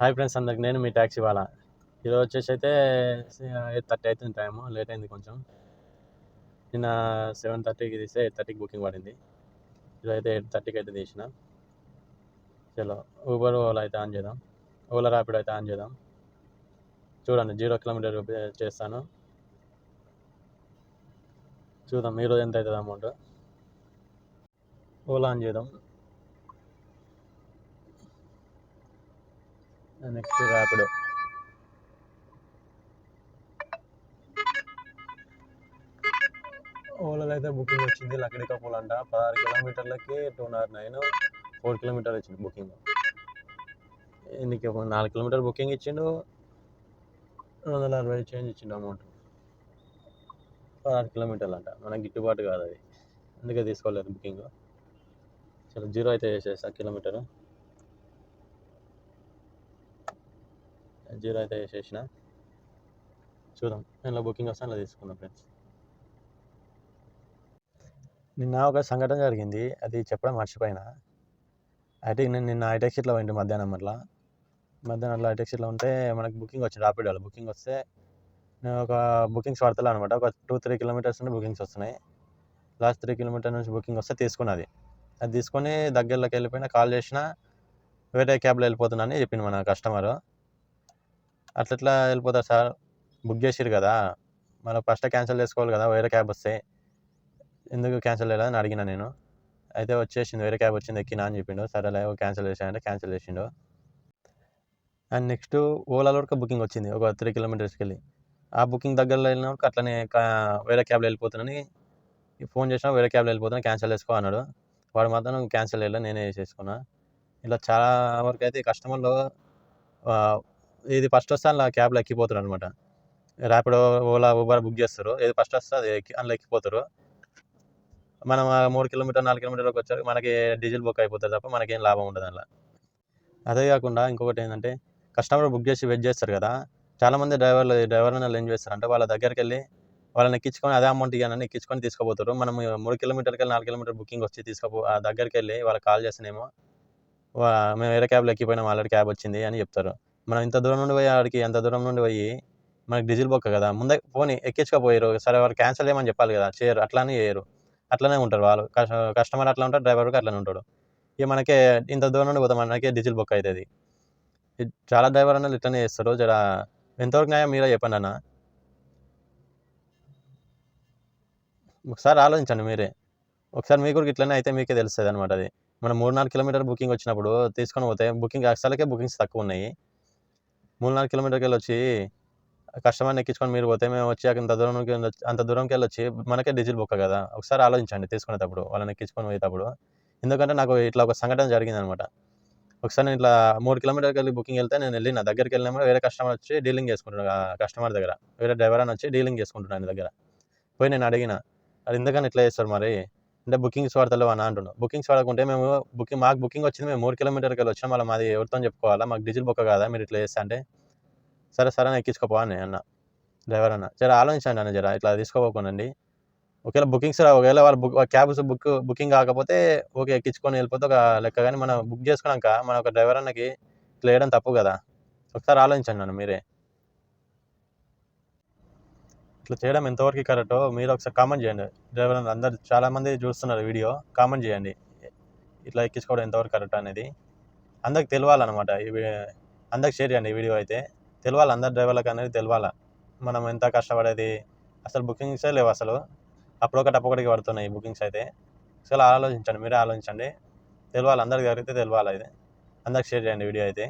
Hi friends అందరికి నేను మీ taxi వాళ్ళ ఈరోజు వచ్చేసి అయితే ఎయిట్ థర్టీ అవుతుంది టైము లేట్ అయింది కొంచెం. నిన్న సెవెన్ థర్టీకి తీస్తే ఎయిట్ థర్టీకి బుకింగ్ పడింది. ఈరోజు అయితే ఎయిట్ థర్టీకి అయితే తీసిన. చలో ఊబర్ ఓలా అయితే ఆన్ చేద్దాం. ఓలా ర్యాపిడ్ అయితే ఆన్ చేద్దాం. చూడండి జీరో కిలోమీటర్ చేస్తాను. చూద్దాం ఈరోజు ఎంత అవుతుంది అమౌంట్ ఓలా ఆన్ చేద్దాం. నెక్స్ట్ ర్యాపిడో. ఓలాలో అయితే బుకింగ్ వచ్చింది లక్కడికా పోల్ అంట పదహారు కిలోమీటర్లకి two not nine four kilometer వచ్చింది బుకింగ్. నీకు నాలుగు కిలోమీటర్ బుకింగ్ ఇచ్చిండు. రెండు వందల అరవై చేంజ్ ఇచ్చిండు అమౌంట్ పదహారు కిలోమీటర్లు అంట మనకి గిట్టుబాటు కాదు అది. అందుకే తీసుకోలేదు బుకింగ్. సరే జీరో అయితే చేసేసా కిలోమీటర్. జీరో అయితే వేసేసిన. చూద్దాం నేను బుకింగ్ వస్తాను అలా తీసుకుందాం ఫ్రెండ్స్. నిన్న ఒక సంఘటన జరిగింది అది చెప్పడం మర్చిపోయినా. అయితే నేను నిన్న హైటెక్ సీట్లో పోయింది మధ్యాహ్నం అట్లా. మధ్యాహ్నం అట్లా హైటెక్ సీట్లో ఉంటే మనకి బుకింగ్ వచ్చింది రాపిడోలో బుకింగ్ వస్తే నేను ఒక బుకింగ్స్ పడతలే అనమాట ఒక టూ త్రీ కిలోమీటర్స్ నుండి బుకింగ్స్ వస్తున్నాయి. లాస్ట్ త్రీ కిలోమీటర్ నుంచి బుకింగ్ వస్తే తీసుకున్నది. అది తీసుకొని దగ్గరలోకి వెళ్ళిపోయినా కాల్ చేసిన వేరే క్యాబ్లో వెళ్ళిపోతున్నా అని చెప్పింది మన కస్టమర్ అట్లా ఎట్లా వెళ్ళిపోతారు సార్? బుక్ చేసిరు కదా. మనం ఫస్ట్ క్యాన్సిల్ చేసుకోవాలి కదా వేరే క్యాబ్ వస్తే. ఎందుకు క్యాన్సిల్ చేయాలని అడిగిన నేను. అయితే వచ్చేసింది వేరే క్యాబ్ వచ్చింది ఎక్కినా అని చెప్పిండు. సరేలే క్యాన్సిల్ చేసానంటే క్యాన్సిల్ చేసిండు. అండ్ నెక్స్ట్ ఓలాలో ఒక బుకింగ్ వచ్చింది ఒక త్రీ కిలోమీటర్స్కి వెళ్ళి. ఆ బుకింగ్ దగ్గరలో వెళ్ళిన వరకు అట్లనే వేరే క్యాబ్లో వెళ్ళిపోతున్నాను ఫోన్ చేసినా వేరే క్యాబ్లో వెళ్ళిపోతున్నా క్యాన్సిల్ చేసుకో అన్నాడు. వాడు మాత్రం క్యాన్సిల్ వెళ్ళా నేనే చేసుకున్నా ఇలా చాలా వరకు అయితే కస్టమర్లు ఇది ఫస్ట్ వస్తే అందులో క్యాబ్లో ఎక్కిపోతారు అనమాట ర్యాపిడో ఓలా ఊబర్ బుక్ చేస్తారు. ఏది ఫస్ట్ వస్తే అది ఎక్కి అందులో ఎక్కిపోతారు. మనం ఆ మూడు కిలోమీటర్ నాలుగు కిలోమీటర్లకు వచ్చాక మనకి డీజిల్ బుక్ అయిపోతుంది తప్ప మనకేం లాభం ఉండదు అందులో. అదే కాకుండా ఇంకొకటి ఏంటంటే కస్టమర్ బుక్ చేసి వెయిట్ చేస్తారు కదా. చాలామంది డ్రైవర్లు డ్రైవర్ని వాళ్ళు ఏం చేస్తారంటే వాళ్ళ దగ్గరికి వెళ్ళి వాళ్ళని ఎక్కించుకొని అదే అమౌంట్ ఇవ్వనని ఎక్కించుకొని తీసుకుపోతారు. మనం మూడు కిలోమీటర్కి వెళ్ళి నాలుగు కిలోమీటర్ బుకింగ్ వచ్చి తీసుకుపో ఆ దగ్గరికి వెళ్ళి వాళ్ళకి కాల్ చేస్తేనేమో మేము వేరే క్యాబ్లో ఎక్కిపోయినాం ఆల్రెడీ క్యాబ్ వచ్చింది అని చెప్తారు. మనం ఇంత దూరం నుండి పోయి ఆడికి ఎంత దూరం నుండి పోయి మనకి డీజిల్ బొక్క కదా ముందే పోనీ ఎక్కించుకపోయారు సరే వాళ్ళు క్యాన్సిల్ చేయమని చెప్పాలి కదా చేయరు అట్లానే చేయరు. అట్లనే ఉంటారు వాళ్ళు కస్టమర్ అట్లా ఉంటారు డ్రైవర్ కూడా అట్లనే ఉంటాడు. ఇక మనకే ఇంత దూరం నుండి పోతాం మనకే డీజిల్ బొక్క అవుతుంది ఇది చాలా డ్రైవర్ అన్నది ఇట్లనే చేస్తారు జర ఎంతవరకు న్యాయం మీరే చెప్పండి అన్న. ఒకసారి ఆలోచించండి మీరే. ఒకసారి మీకు కూడా ఇట్లనే అయితే మీకే తెలుస్తుంది అనమాట అది. మనం మూడు నాలుగు కిలోమీటర్ బుకింగ్ వచ్చినప్పుడు తీసుకొని పోతే బుకింగ్ అసలకే బుకింగ్స్ తక్కువ ఉన్నాయి. మూడు నాలుగు కిలోమీటర్కి వెళ్ళి వచ్చి కస్టమర్ని ఎక్కించుకొని మీరు పోతే మేము వచ్చి అంత దూరం అంత దూరంకి వెళ్ళొచ్చి మనకే డీజిల్ బుక్క కదా. ఒకసారి ఆలోచించండి తీసుకునేటప్పుడు వాళ్ళని ఎక్కించుకొని పోయేటప్పుడు. ఎందుకంటే నాకు ఇట్లా ఒక సంఘటన జరిగింది అనమాట ఒకసారి నేను ఇట్లా మూడు కిలోమీటర్కి వెళ్ళి బుకింగ్ వెళ్తే నేను వెళ్ళిన దగ్గరికి వెళ్ళినప్పుడు వేరే కస్టమర్ వచ్చి డీలింగ్ చేసుకుంటున్నాను కస్టమర్ దగ్గర. వేరే డ్రైవర్ అని వచ్చి డీలింగ్ చేసుకుంటున్నాను దగ్గర. పోయి నేను అడిగిన అది ఎందుకని ఇట్లా చేస్తారు మరి? అంటే బుకింగ్స్ వాడతలేవు అని అంటున్నాడు బుకింగ్స్ వాడకుంటే మేము బుకింగ్ మాకు బుకింగ్ వచ్చింది మేము మూడు కిలోమీటర్కి వెళ్ళి వచ్చాం మళ్ళీ మాది ఎవరితో చెప్పుకోవాలా? మాకు డీజిల్ బుక్క కాదా? మీరు ఇట్లా చేస్తా అంటే సరే సరే అని ఎక్కించుకోపో అని అన్న. డ్రైవర్ అన్న. జర ఆలోచించండి అన్న జర ఇట్లా తీసుకోపోకండి ఒకవేళ బుకింగ్స్ ఒకవేళ వాళ్ళు బుక్ క్యాబ్స్ బుక్ బుకింగ్ కాకపోతే ఓకే ఎక్కించుకొని వెళ్ళిపోతే ఒక లెక్క. కానీ మనం బుక్ చేసుకున్నాక మన ఒక డ్రైవర్ అన్నకి ఇట్లా వేయడం తప్పు కదా. ఒకసారి ఆలోచించండి నన్ను మీరే. ఇట్లా చేయడం ఎంతవరకు కరెక్టో మీరు ఒకసారి కామెంట్ చేయండి. డ్రైవర్ అందరు చాలామంది చూస్తున్నారు వీడియో కామెంట్ చేయండి. ఇట్లా ఎక్కించుకోవడం ఎంతవరకు కరెక్ట్ అనేది. అందరికి తెలియాలన్నమాట. ఇవి అందరికి షేర్ చేయండి ఈ వీడియో అయితే. తెలియాలి అందరు డ్రైవర్లకు అనేది తెలియాలా? మనం ఎంత కష్టపడేది? అసలు బుకింగ్సే లేవు అసలు. అప్పుడొకటి అప్పొకటికి పడుతున్నాయి బుకింగ్స్ అయితే. అసలు ఆలోచించండి మీరే ఆలోచించండి. తెలియాలి అందరికి జరిగితే తెలియాలి ఇది అందరికి షేర్ చేయండి వీడియో అయితే.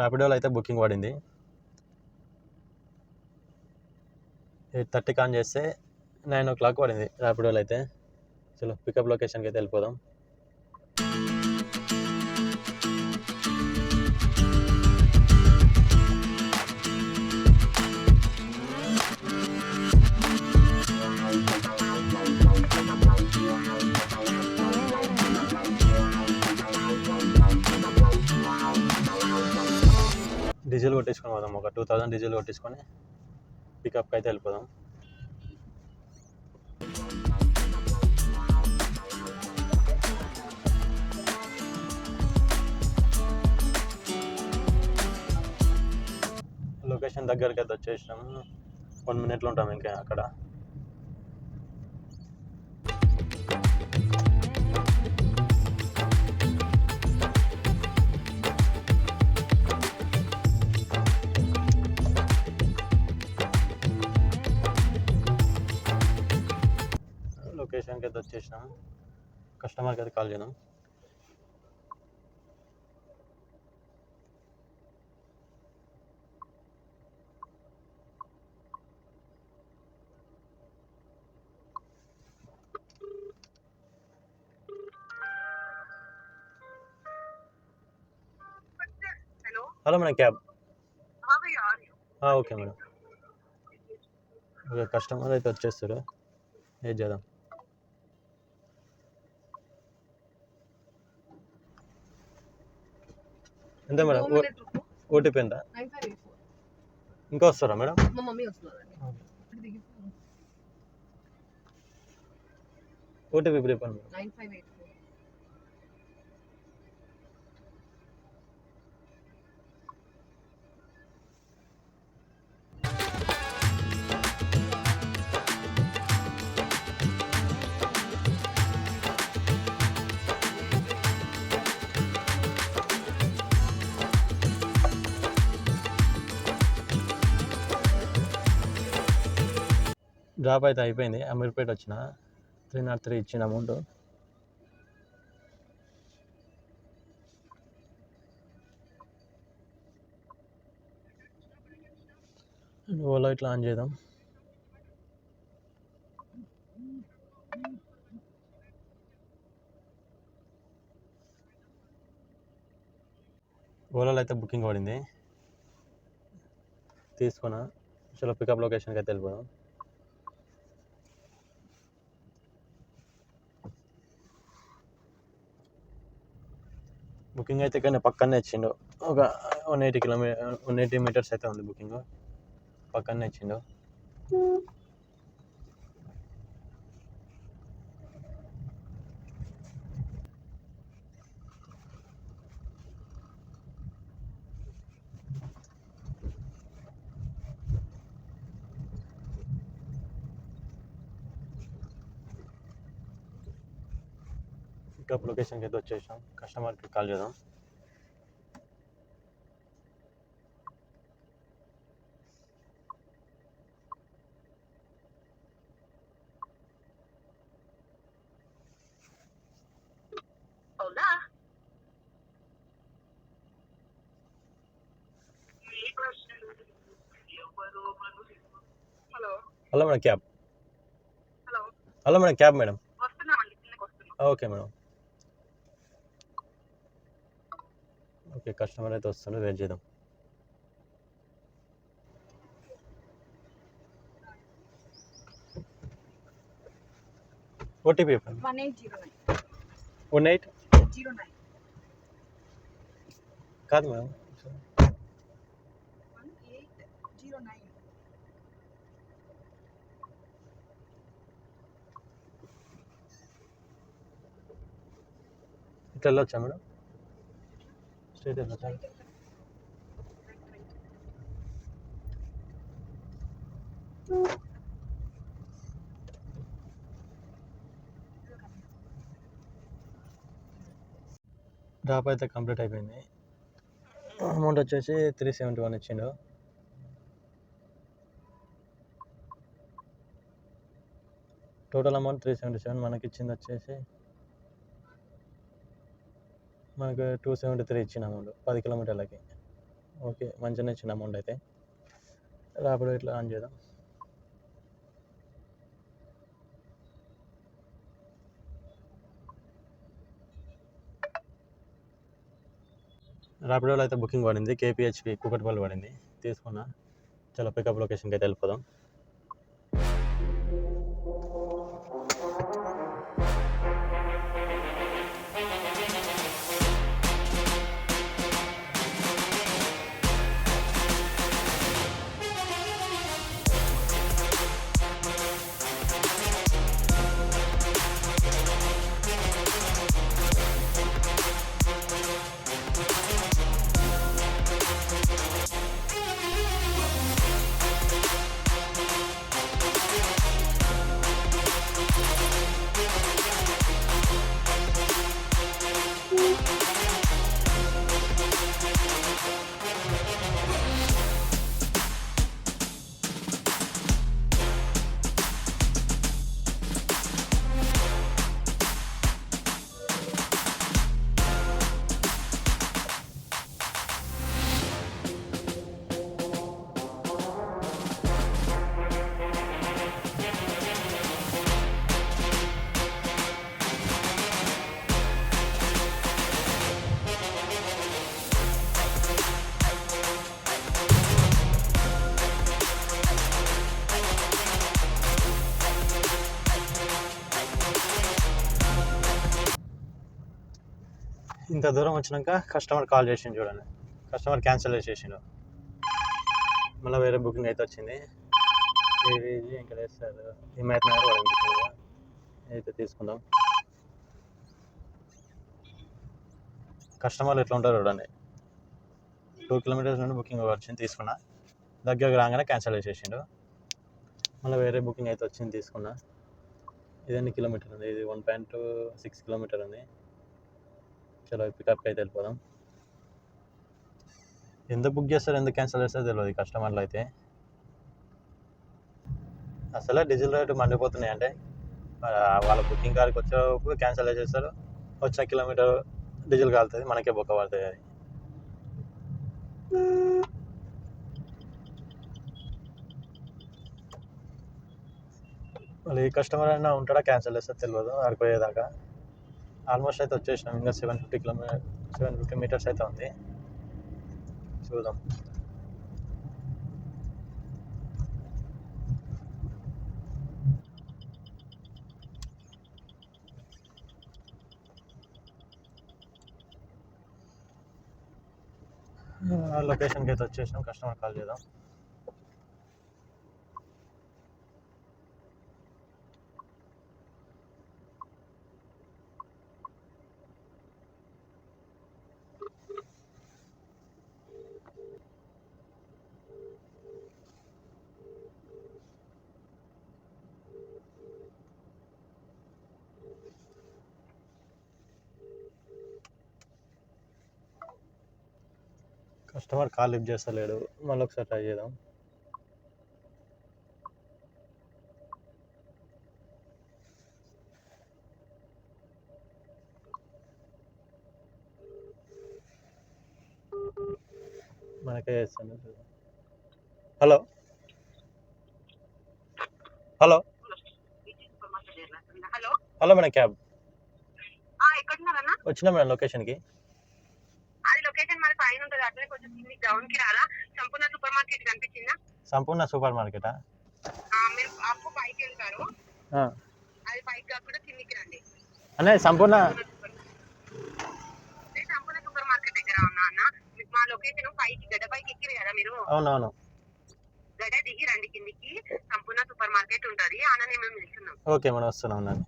ర్యాపిడోలో అయితే బుకింగ్ పడింది. ఎయిట్ థర్టీకి ఆన్ చేస్తే నైన్ ఓ క్లాక్ పడింది ర్యాపిడోలో అయితే. చలో పికప్ లొకేషన్కి అయితే వెళ్ళిపోదాం. డీజిల్ కొట్టించుకొని పోదాం. ఒక టూ థౌజండ్ డీజిల్ కొట్టించుకొని పికప్ అయితే వెళ్ళిపోదాం. లొకేషన్ దగ్గరికి అయితే వచ్చేసినాము వన్ మినిట్లో ఉంటాం ఇంకా అక్కడ. షాప్కి అయితే వచ్చేసినాము కస్టమర్కి కాల్ చేద్దాం. Hello. Madam cab. Okay madam. Customer అయితే వచ్చేస్తారు ఏం చేద్దాం? ఎంత మేడం ఓటీపీ ఎంత ఇంకా వస్తారా మేడం ఓటీపీ ఇప్పుడు చెప్పండి nine five eight job drop అయితే అయిపోయింది. అమీర్పేట వచ్చిన. త్రీ నాట్ త్రీ ఇచ్చిన అమౌంట్ ఓలో ఇట్లా ఆన్ చేద్దాం. ఓలాలో అయితే బుకింగ్ పడింది. తీసుకున్నా. చలో పికప్ లొకేషన్కి అయితే వెళ్ళిపోదాం. బుకింగ్ అయితే కానీ పక్కనే ఇచ్చిండు. ఒక one eighty kilometer one eighty metres అయితే ఉంది బుకింగ్. పక్కనే ఇచ్చిండు. పికప్ లొకేషన్కి అయితే వచ్చేసాం. కస్టమర్కి కాల్ చేద్దాం. Hello. Madam cab. Hello. Hello madam cab madam. Okay madam. Okay customer అయితే వస్తుండే వెయిట్ చేద్దాం. OTP one eight zero nine. కాదు మేడం. ఎయిట్ ఇట్లా వెళ్ళొచ్చా మేడం? వెళ్ళొచ్చా డ్రాప్ అయితే కంప్లీట్ అయిపోయింది. అమౌంట్ వచ్చేసి త్రీ సెవెంటీ వన్ ఇచ్చిండు. Total amount three seventy seven మనకి ఇచ్చింది వచ్చేసి మనకు టూ సెవెంటీ త్రీ ఇచ్చిన అమౌంట్ పది కిలోమీటర్లకి. ఓకే మంచిగానే ఇచ్చిన అమౌంట్ అయితే. రాపిడో ఇట్లా ఆన్ చేద్దాం? రాపిడోలో అయితే బుకింగ్ పడింది కేపీహెచ్పి కూకట్పల్లి పడింది. తీసుకున్నా. చాలా పికప్ లొకేషన్కి అయితే వెళ్ళిపోదాం. ఇంత దూరం వచ్చినాక కస్టమర్ కాల్ చేసిండు చూడండి. కస్టమర్ క్యాన్సిల్ చేసేసిండు. మళ్ళీ వేరే బుకింగ్ అయితే వచ్చింది. ఇది ఇంకా వేస్తారు హిమాయత్ నగర్ అయితే తీసుకుందాం. కస్టమర్లు ఎట్లా ఉంటారు చూడండి. టూ కిలోమీటర్స్ నుండి బుకింగ్ వచ్చింది తీసుకున్నా. దగ్గరకు రాగానే క్యాన్సిల్ చేసేసిండు. మళ్ళీ వేరే బుకింగ్ అయితే వచ్చింది తీసుకున్నా. ఇది ఎన్ని కిలోమీటర్ ఉంది? ఇది వన్ పాయింట్ సిక్స్ కిలోమీటర్ ఉంది. చలో పికప్కి అయితే వెళ్ళిపోదాం ఎందుకు బుక్ చేస్తారు? ఎందుకు క్యాన్సిల్ చేస్తారో? తెలియదు కస్టమర్లు అయితే. అసలే డీజిల్ రేటు మండిపోతున్నాయి అంటే వాళ్ళ బుకింగ్ కాడికి వచ్చేటప్పుడు క్యాన్సిల్ చేస్తారు వచ్చిన కిలోమీటర్ డీజిల్ కాలుతుంది. మనకే బొక్క పడుతుంది అది. మళ్ళీ కస్టమర్ అయినా ఉంటాడా? క్యాన్సిల్ చేస్తే తెలియదు ఆడిపోయేదాకా ఆల్మోస్ట్ అయితే వచ్చేసినాం. ఇంకా seven fifty kilometer seven fifty metres అయితే ఉంది. చూద్దాం. లొకేషన్కి అయితే వచ్చేసినాం. కస్టమర్ కాల్ చేద్దాం. కస్టమర్ కాల్ లిఫ్ట్ చేస్తలేడు. మళ్ళీ ఒకసారి ట్రై చేద్దాం. మనకే చేస్తాను. Hello? Hello? Hello madam cab. వచ్చినా మేడం లొకేషన్కి. లొకేషన్ మరి పైన ఉంటుంది. అట్లనే కొంచెం కింది గ్రౌండ్కి రాలా? సంపూర్ణ సూపర్ మార్కెట్ కనిపించిందా? సంపూర్ణ సూపర్ మార్కెటా ఆ, మీరు అప్పు పైకి వెళ్తారు. అది పైకి కాకుండా కిందికి రండి. అనే సంపూర్ణ నేను సంపూర్ణ సూపర్ మార్కెట్ దగ్గర ఉన్నా అన్న. మీకు మా లొకేషన్ పైకి గడ్డ పైకి ఎక్కిరు కదా మీరు? అవునవును. గడ్డ దిగి రండి కిందికి. సంపూర్ణ సూపర్ మార్కెట్ ఉంటది అన్ననే మేము నిల్చున్నాం ఓకే మేడం వస్తున్నాం ఉన్నాను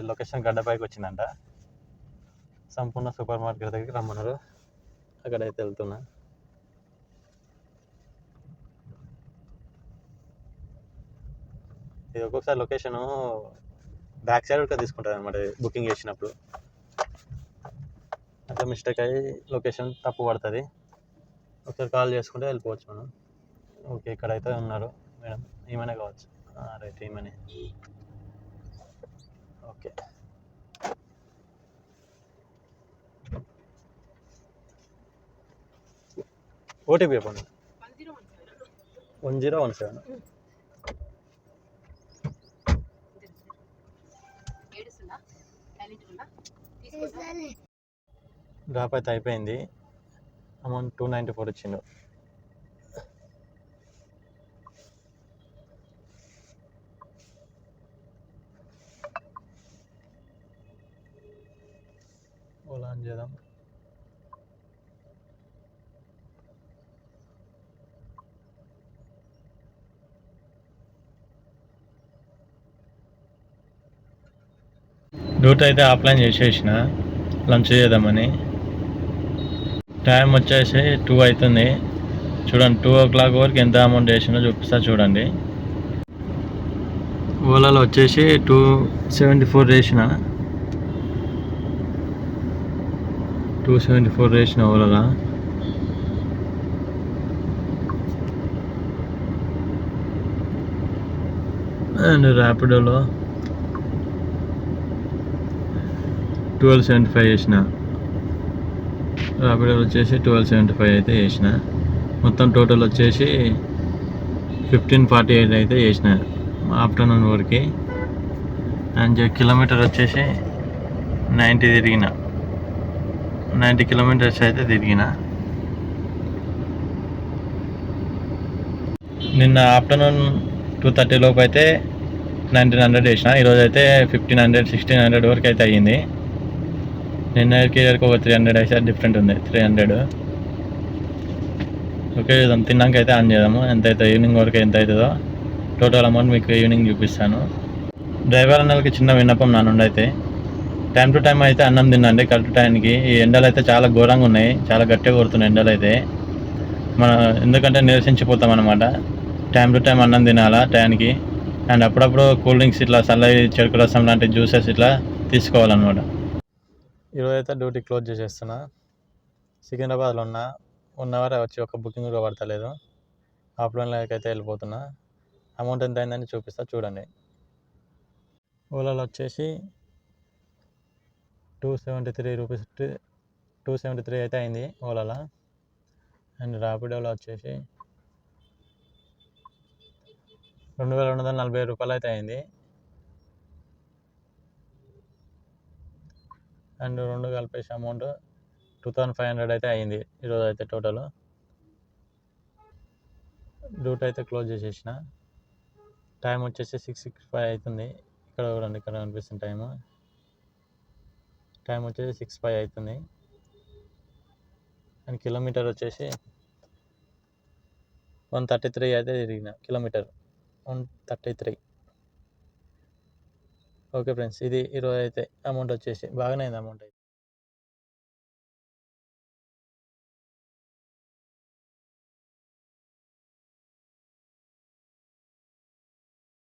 లొకేషన్ గడ్డపైకి వచ్చిందంట. సంపూర్ణ సూపర్ మార్కెట్ దగ్గరికి రమ్మన్నారు. అక్కడైతే వెళ్తున్నా. ఇది ఒక్కొక్కసారి లొకేషను బ్యాక్ సైడ్ కూడా తీసుకుంటారు అనమాట బుకింగ్ చేసినప్పుడు. అట్లా మిస్టేక్ అయ్యి లొకేషన్ తప్పు పడుతుంది. ఒకసారి కాల్ చేసుకుంటే వెళ్ళిపోవచ్చు మనం. ఓకే ఇక్కడైతే ఉన్నారు మేడం. ఏమైనా కావచ్చు? రైట్ ఈమెనే ఓకే ఓటీపీ చెప్పండి. One zero one seven. Drop అయితే అయిపోయింది. అమౌంట్ టూ నైంటీ ఫోర్ ఇచ్చిండు ఓలా ఆన్ చేద్దాం. రూట్ అయితే ఆఫ్లైన్ చేసేసిన. లంచ్ చేద్దామని. టైం వచ్చేసి టూ అవుతుంది. చూడండి టూ ఓ క్లాక్ వరకు ఎంత అమౌంట్ వేసినా చూపిస్తా చూడండి. ఓలాలో వచ్చేసి టూ సెవెంటీ ఫోర్ వేసిన. టూ సెవెంటీ ఫోర్ వేసిన ఓలాలో అండ్ ర్యాపిడోలో ట్వెల్వ్ సెవెంటీ ఫైవ్ వేసిన ర్యాపిడోలో వచ్చేసి ట్వెల్వ్ సెవెంటీ ఫైవ్ అయితే వేసిన మొత్తం టోటల్ వచ్చేసి ఫిఫ్టీన్ ఫార్టీ ఎయిట్ అయితే వేసిన ఆఫ్టర్నూన్ వరకు. అండ్ కిలోమీటర్ వచ్చేసి నైంటీ తిరిగిన నైంటీ కిలోమీటర్స్ అయితే తిరిగిన. నిన్న ఆఫ్టర్నూన్ టూ థర్టీ లోపు అయితే నైన్టీన్ హండ్రెడ్ చేసిన ఈరోజు అయితే ఫిఫ్టీన్ హండ్రెడ్ సిక్స్టీన్ హండ్రెడ్ వరకు అయితే అయ్యింది. నిన్న ఇయర్కి ఒక త్రీ హండ్రెడ్ అయితే డిఫరెంట్ ఉంది. త్రీ హండ్రెడ్ ఓకే ఇదంతా తిన్నాక అయితే ఆన్ చేద్దాము. ఎంత అవుతుందో ఈవినింగ్ వరకు ఎంత అవుతుందో. టోటల్ అమౌంట్ మీకు ఈవినింగ్ చూపిస్తాను. డ్రైవర్ అన్నలకి చిన్న విన్నపం నా నుండి అయితే. టైం టు టైం అయితే అన్నం తినండి కరెక్ట్ టైంకి. ఈ ఎండలు అయితే చాలా ఘోరంగా ఉన్నాయి. చాలా గట్టిగా కొడుతున్నాయి ఎండలు అయితే. మన ఎందుకంటే నిరసించిపోతాం అనమాట టైం టు టైం అన్నం తినాలా టైంకి. అండ్ అప్పుడప్పుడు కూల్ డ్రింక్స్ ఇట్లా చల్లవి చెరుకు రసం లాంటి జ్యూసెస్ ఇట్లా తీసుకోవాలన్నమాట. ఈరోజు అయితే డ్యూటీ క్లోజ్ చేసేస్తున్నా. సికింద్రాబాద్లో ఉన్న. వన్ అవర్ వచ్చి ఒక బుకింగ్ కూడా పడతలేదు. ఆఫ్లైన్లోకి అయితే వెళ్ళిపోతున్నా. అమౌంట్ ఎంత అయిందని చూపిస్తా చూడండి. ఓలాలో వచ్చేసి two seventy three rupees two seventy three అయితే అయింది ఓలాలో. అండ్ ర్యాపిడోలో వచ్చేసి రెండు వేల రెండు వందల నలభై రూపాయలు అయితే అయింది. అండ్ రెండు కలిపేసి amount two thousand five hundred అయితే అయింది ఈరోజు అయితే టోటల్. డ్యూట్ అయితే క్లోజ్ చేసేసిన. టైం వచ్చేసి సిక్స్ సిక్స్ ఫైవ్ అవుతుంది. ఇక్కడ చూడండి ఇక్కడ కనిపిస్తుంది టైము. టైం వచ్చేసి సిక్స్ ఫైవ్ అవుతుంది. అండ్ కిలోమీటర్ వచ్చేసి వన్ థర్టీ త్రీ అయితే తిరిగిన kilometre. One thirty three. Okay friends ఇది ఈరోజు అయితే అమౌంట్ వచ్చేసి బాగానే అయింది అమౌంట్ అయితే.